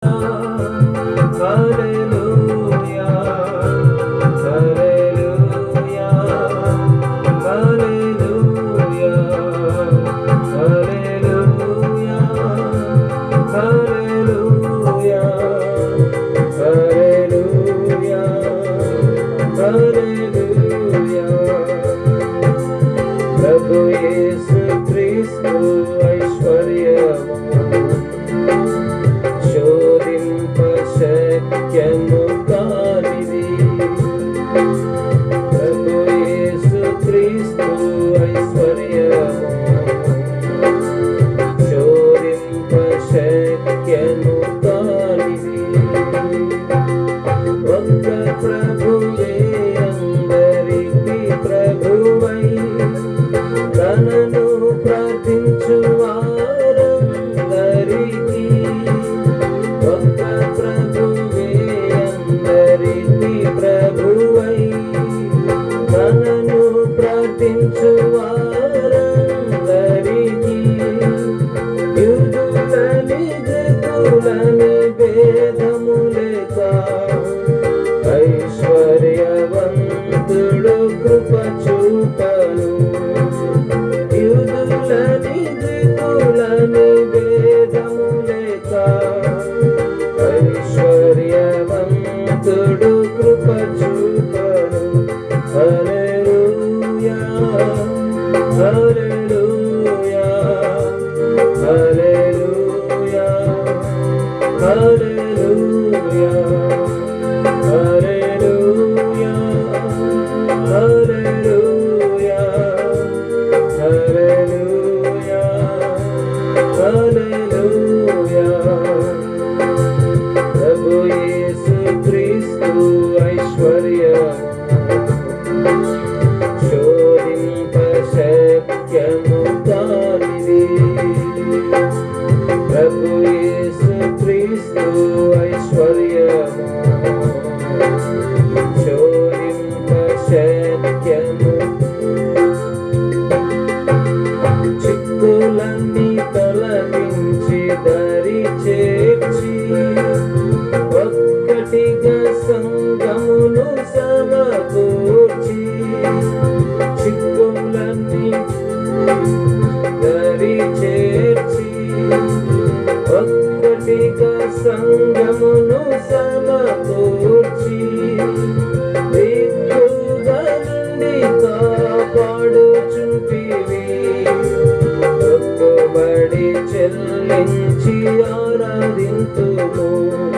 Hare ఐశ్వర్యవంతుడు కృప చూపను యుధులని దితులని వేదములేత ఐశ్వర్యవంతుడు కృప చూపను హల్లెలూయా హల్లెలూయా హల్లెలూయా హల్లెలూయా. ఆనందింతుము.